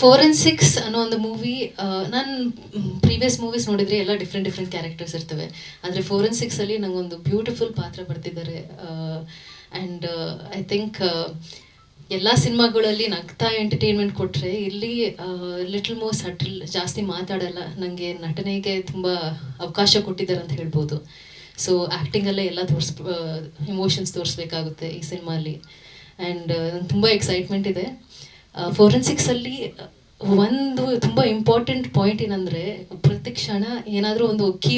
Forensics ಅನ್ನೋ ಒಂದು movie ನಾನು ಪ್ರೀವಿಯಸ್ ಮೂವೀಸ್ ನೋಡಿದರೆ ಎಲ್ಲ ಡಿಫ್ರೆಂಟ್ ಡಿಫ್ರೆಂಟ್ ಕ್ಯಾರೆಕ್ಟರ್ಸ್ ಇರ್ತವೆ. ಆದರೆ ಫೋರೆನ್ಸಿಕ್ಸಲ್ಲಿ ನಂಗೊಂದು ಬ್ಯೂಟಿಫುಲ್ ಪಾತ್ರ ಬರ್ತಿದ್ದಾರೆ. ಆ್ಯಂಡ್ ಐ ಥಿಂಕ್ ಎಲ್ಲ ಸಿನಿಮಾಗಳಲ್ಲಿ ನಗ್ತಾ ಎಂಟರ್ಟೈನ್ಮೆಂಟ್ ಕೊಟ್ಟರೆ ಇಲ್ಲಿ ಲಿಟಲ್ ಮೋರ್ ಸಟಲ್ ಜಾಸ್ತಿ ಮಾತಾಡಲ್ಲ ನನಗೆ ನಟನೆಗೆ ತುಂಬ ಅವಕಾಶ ಕೊಟ್ಟಿದ್ದಾರೆ ಅಂತ ಹೇಳ್ಬೋದು. ಸೊ ಆ್ಯಕ್ಟಿಂಗಲ್ಲೇ ಎಲ್ಲ ತೋರಿಸ್ ಇಮೋಷನ್ಸ್ ತೋರಿಸ್ಬೇಕಾಗುತ್ತೆ ಈ ಸಿನಿಮಾಲಿ ಆ್ಯಂಡ್ ತುಂಬ ಎಕ್ಸೈಟ್ಮೆಂಟ್ ಇದೆ. ಫೋರೆನ್ಸಿಕ್ಸಲ್ಲಿ ಒಂದು ತುಂಬ ಇಂಪಾರ್ಟೆಂಟ್ ಪಾಯಿಂಟ್ ಏನಂದರೆ, ಪ್ರತಿ ಕ್ಷಣ ಏನಾದರೂ ಒಂದು ಕೀ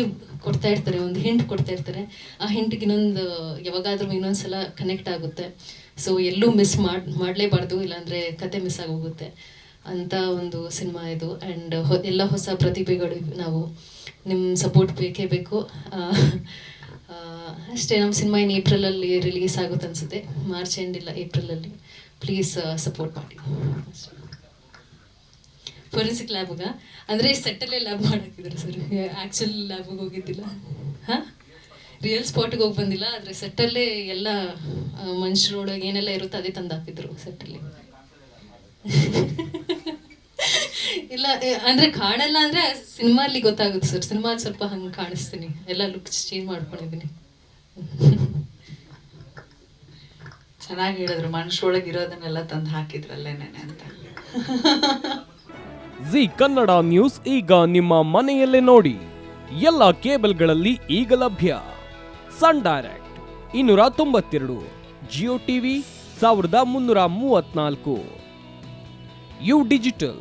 ಕೊಡ್ತಾ ಇರ್ತಾರೆ, ಒಂದು ಹಿಂಟ್ ಕೊಡ್ತಾ ಇರ್ತಾರೆ, ಆ ಹಿಂಟ್ಗೆ ಇನ್ನೊಂದು, ಯಾವಾಗಾದ್ರೂ ಇನ್ನೊಂದ್ಸಲ ಕನೆಕ್ಟ್ ಆಗುತ್ತೆ. ಸೊ ಎಲ್ಲೂ ಮಿಸ್ ಮಾಡಿ, ಮಾಡಲೇಬಾರ್ದು, ಇಲ್ಲಾಂದರೆ ಕತೆ ಮಿಸ್ ಆಗೋಗುತ್ತೆ ಅಂತ ಒಂದು ಸಿನಿಮಾ ಇದು. ಆ್ಯಂಡ್ ಎಲ್ಲ ಹೊಸ ಪ್ರತಿಭೆಗಳು ನಾವು ನಿಮ್ಮ ಸಪೋರ್ಟ್ ಬೇಕೇ ಬೇಕು. ಅಷ್ಟೇ, ನಮ್ಮ ಸಿನಿಮಾ ಏನು ಏಪ್ರಿಲಲ್ಲಿ ರಿಲೀಸ್ ಆಗುತ್ತೆ ಅನಿಸುತ್ತೆ. ಮಾರ್ಚ್ ಎಂಡ್ ಇಲ್ಲ ಏಪ್ರಿಲಲ್ಲಿ. ಪ್ಲೀಸ್ ಸಪೋರ್ಟ್ ಮಾಡಿ. ಫೋರೆನ್ಸಿಕ್ ಲ್ಯಾಬ್ಗ ಅಂದರೆ ಸೆಟ್ಟಲ್ಲೇ ಲ್ಯಾಬ್ ಮಾಡಾಕಿದ್ರು ಸರ್ ಆ್ಯಕ್ಚುಲ್ ಲ್ಯಾಬ್ಗೆ ಹೋಗಿದ್ದಿಲ್ಲ. ಹಾಂ? ರಿಯಲ್ ಸ್ಪಾಟಿಗೆ ಹೋಗಿ ಬಂದಿಲ್ಲ, ಆದರೆ ಸೆಟ್ಟಲ್ಲೇ ಎಲ್ಲ ಮನುಷ್ಯರೊಳಗೆ ಏನೆಲ್ಲ ಇರುತ್ತೋ ಅದೇ ತಂದು ಹಾಕಿದ್ರು ಸೆಟ್ಟಲ್ಲಿ ಇಲ್ಲ ಅಂದ್ರೆ ಕಾಣಲ್ಲ ಅಂದ್ರೆ ಸಿನಿಮಾಲಿ ಗೊತ್ತಾಗುತ್ತೆ ಸರ್. ಸಿನಿಮಾ ಸ್ವಲ್ಪ ಹಂಗೆ ಕಾಣಿಸ್ತೀನಿ. ಎಲ್ಲ ಲುಕ್ಸ್ ಚೇಂಜ್ ಮಾಡ್ಕೊಂಡಿದ್ದೀನಿ. ಚೆನ್ನಾಗಿ ಹೇಳಿದ್ರು. ಮನುಷ್ಯೊಳಗೆ ಇರೋದನ್ನೆಲ್ಲ ತಂದು ಹಾಕಿದ್ರಲ್ಲೇನೆ ಅಂತ. ಜಿ ಕನ್ನಡ ನ್ಯೂಸ್ ಈಗ ನಿಮ್ಮ ಮನೆಯಲ್ಲೇ ನೋಡಿ. ಎಲ್ಲ ಕೇಬಲ್ಗಳಲ್ಲಿ ಈಗ ಲಭ್ಯ. ಸನ್ ಡೈರೆಕ್ಟ್ ಇನ್ನೂರ ತೊಂಬತ್ತೆರಡು ಜಿಯೋ ಟಿವಿ ಸಾವಿರದ ಮುನ್ನೂರ ಮೂವತ್ನಾಲ್ಕು ಯು ಡಿಜಿಟಲ್.